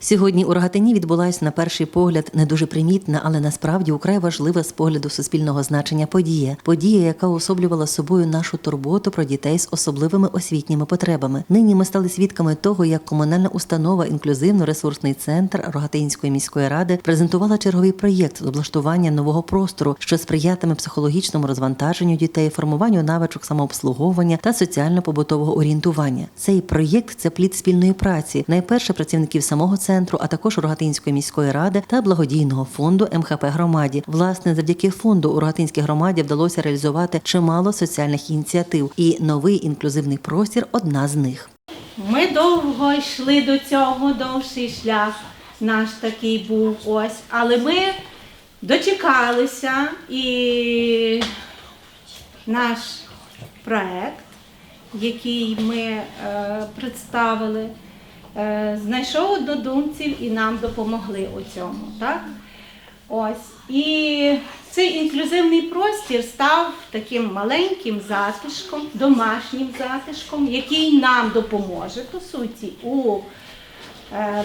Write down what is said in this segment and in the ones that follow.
Сьогодні у Рогатині відбулась на перший погляд не дуже примітна, але насправді украй важлива з погляду суспільного значення подія. Подія, яка особлювала собою нашу турботу про дітей з особливими освітніми потребами. Нині ми стали свідками того, як комунальна установа інклюзивно-ресурсний центр Рогатинської міської ради презентувала черговий проєкт з облаштування нового простору, що сприятиме психологічному розвантаженню дітей, формуванню навичок самообслуговування та соціально-побутового орієнтування. Цей проєкт це плід спільної праці, найперше працівників самого а також Рогатинської міської ради та благодійного фонду МХП громаді. Власне, завдяки фонду у Рогатинській громаді вдалося реалізувати чимало соціальних ініціатив, і новий інклюзивний простір одна з них. Ми довго йшли до цього, довший шлях наш такий був ось. Але ми дочекалися і наш проект, який ми е, представили, знайшов однодумців і нам допомогли у цьому. Так? Ось. І цей інклюзивний простір став таким маленьким затишком, домашнім затишком, який нам допоможе, по суті, у е,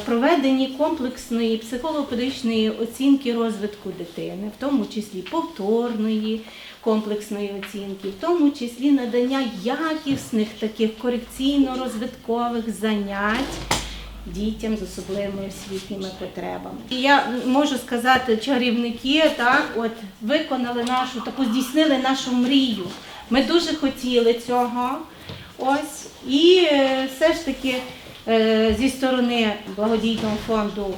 проведенні комплексної психолого-педагогічної оцінки розвитку дитини, в тому числі повторної комплексної оцінки, в тому числі надання якісних таких корекційно-розвиткових занять дітям з особливими освітніми потребами. І я можу сказати, чарівники так, от виконали нашу таку, здійснили нашу мрію. Ми дуже хотіли цього. Ось і е, все ж таки е, зі сторони благодійного фонду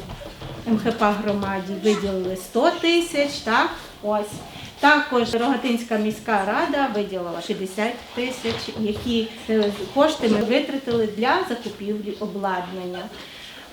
МХП громаді виділили 100 тисяч, так? Ось. Також Рогатинська міська рада виділила 60 тисяч, які е, кошти ми витратили для закупівлі обладнання.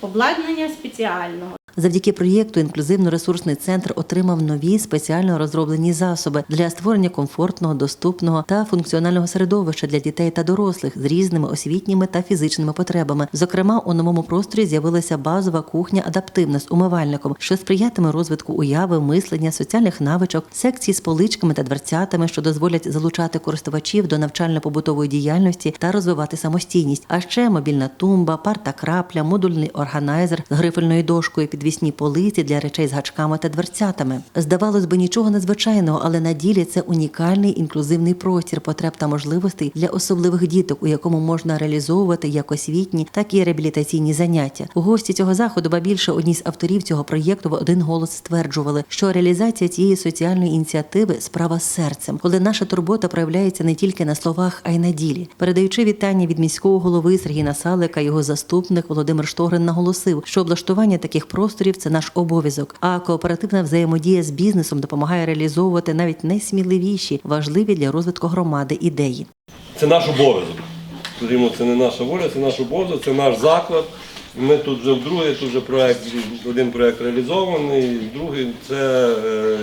Обладнання спеціального. Завдяки проєкту інклюзивно-ресурсний центр отримав нові спеціально розроблені засоби для створення комфортного, доступного та функціонального середовища для дітей та дорослих з різними освітніми та фізичними потребами. Зокрема, у новому просторі з'явилася базова кухня адаптивна з умивальником, що сприятиме розвитку уяви, мислення, соціальних навичок, секції з поличками та дверцятами, що дозволять залучати користувачів до навчально-побутової діяльності та розвивати самостійність. А ще мобільна тумба, парта крапля, модульний органайзер з грифельною дошкою, підвісні полиці для речей з гачками та дверцятами. Здавалось би, нічого надзвичайного, але на ділі це унікальний інклюзивний простір потреб та можливостей для особливих діток, у якому можна реалізовувати як освітні, так і реабілітаційні заняття. Гості цього заходу, ба більше одні з авторів цього проєкту в один голос стверджували, що реалізація цієї соціальної ініціативи справа з серцем, коли наша турбота проявляється не тільки на словах, а й на ділі. Передаючи вітання від міського голови Сергія Насалика, його заступник Володимир Штогрин наголосив, що облаштування таких просторів це наш обов'язок. А кооперативна взаємодія з бізнесом допомагає реалізовувати навіть найсміливіші, важливі для розвитку громади ідеї. Це наш обов'язок. Скажімо, це не наша воля, це наш обов'язок, це наш заклад. Ми тут вже вдруге, тут вже проект, один проект реалізований, другий це е,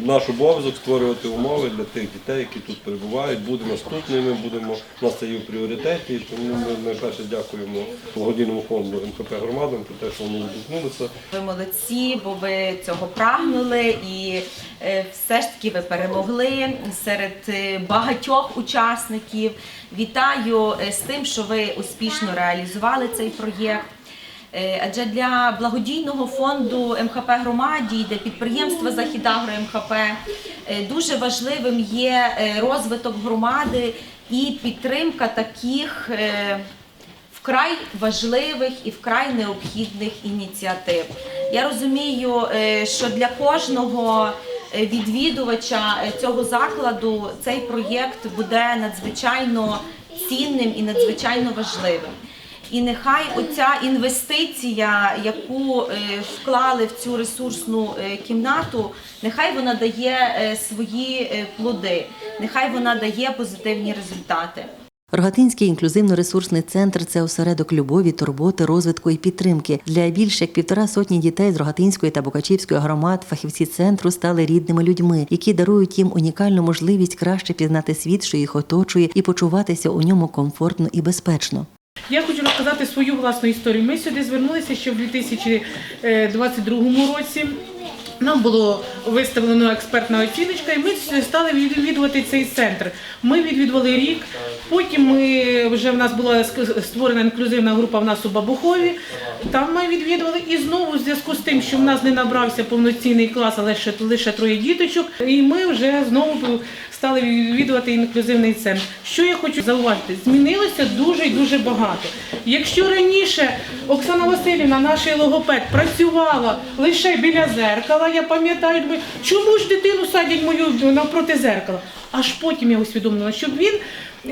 наш обов'язок створювати умови для тих дітей, які тут перебувають. Буде наступними, будемо у нас це є в пріоритеті. Тому ми найперше дякуємо благодійному фонду МКП громадам про те, що вони відгукнулися. Ви молодці, бо ви цього прагнули і е, все ж таки ви перемогли серед е, багатьох учасників. Вітаю е, з тим, що ви успішно реалізували цей проєкт. Е, Адже для благодійного фонду МХП громаді, де підприємства Західагро МХП, е, дуже важливим є е, розвиток громади і підтримка таких вкрай важливих і вкрай необхідних ініціатив. Я розумію, що для кожного відвідувача цього закладу цей проєкт буде надзвичайно цінним і надзвичайно важливим. І нехай оця інвестиція, яку е, вклали в цю ресурсну е, кімнату, нехай вона дає е, свої плоди, нехай вона дає позитивні результати. Рогатинський інклюзивно-ресурсний центр це осередок любові, турботи, розвитку і підтримки. Для більш як півтора сотні дітей з Рогатинської та Букачівської громад фахівці центру стали рідними людьми, які дарують їм унікальну можливість краще пізнати світ, що їх оточує, і почуватися у ньому комфортно і безпечно. Я хочу розказати свою власну історію. Ми сюди звернулися ще в 2022 році. Нам було виставлено експертна оціночка, і ми стали відвідувати цей центр. Ми відвідували рік. Потім ми вже в нас була створена інклюзивна група в нас у Бабухові. Там ми відвідували і знову в зв'язку з тим, що в нас не набрався повноцінний клас, але ще лише троє діточок. І ми вже знову стали відвідувати інклюзивний центр. Що я хочу зауважити? Змінилося дуже і дуже багато. Якщо раніше Оксана Васильівна, наш логопед, працювала лише біля зеркала, я пам'ятаю, чому ж дитину садять мою навпроти зеркала? Аж потім я усвідомила, щоб він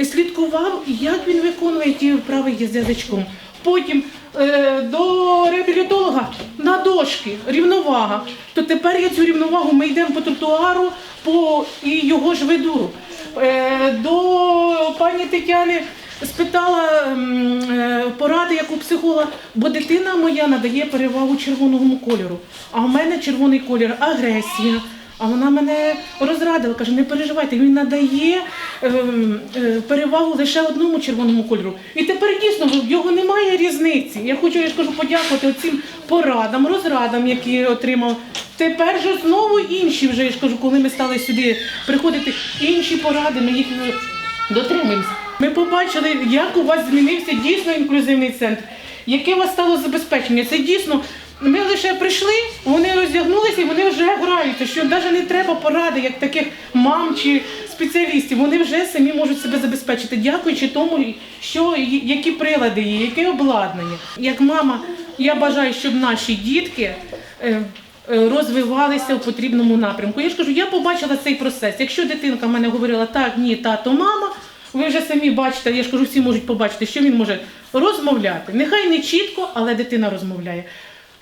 слідкував, як він виконує ті вправи з язичком. Потім е, до реабілітолога на дошки, рівновага. То тепер я цю рівновагу ми йдемо по тротуару по і його ж веду. Е, до пані Тетяни спитала е, поради, як у психолога, бо дитина моя надає перевагу червоному кольору. А в мене червоний колір агресія. А вона мене розрадила, каже, не переживайте, він надає ем, е, перевагу лише одному червоному кольору. І тепер дійсно в його немає різниці. Я хочу, я ж кажу, подякувати цим порадам, розрадам, які я отримав. Тепер же знову інші вже я ж кажу, коли ми стали сюди приходити, інші поради, ми їх е, дотримуємося. Ми побачили, як у вас змінився дійсно інклюзивний центр, яке у вас стало забезпечення. Це дійсно. Ми лише прийшли, вони роздягнулися і вони вже граються, що навіть не треба поради, як таких мам чи спеціалістів. Вони вже самі можуть себе забезпечити, дякуючи тому, що які прилади є, яке обладнання. Як мама, я бажаю, щоб наші дітки. е, е, Розвивалися в потрібному напрямку. Я ж кажу, я побачила цей процес. Якщо дитинка в мене говорила так, ні, тато, мама, ви вже самі бачите, я ж кажу, всі можуть побачити, що він може розмовляти. Нехай не чітко, але дитина розмовляє.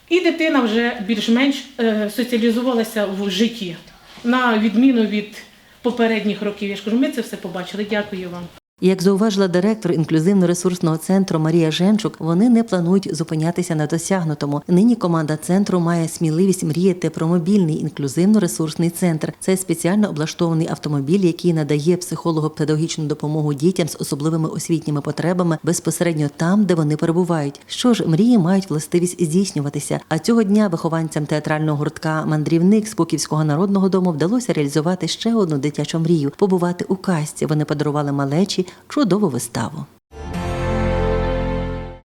І дитина вже більш-менш е, соціалізувалася в житті, на відміну від попередніх років. Я ж кажу, ми це все побачили. Дякую вам. Як зауважила директор інклюзивно-ресурсного центру Марія Женчук, вони не планують зупинятися на досягнутому. Нині команда центру має сміливість мріяти про мобільний інклюзивно-ресурсний центр. Це спеціально облаштований автомобіль, який надає психолого-педагогічну допомогу дітям з особливими освітніми потребами безпосередньо там, де вони перебувають. Що ж, мрії мають властивість здійснюватися. А цього дня вихованцям театрального гуртка Мандрівник Споківського народного дому вдалося реалізувати ще одну дитячу мрію побувати у казці. Вони подарували малечі чудову виставу.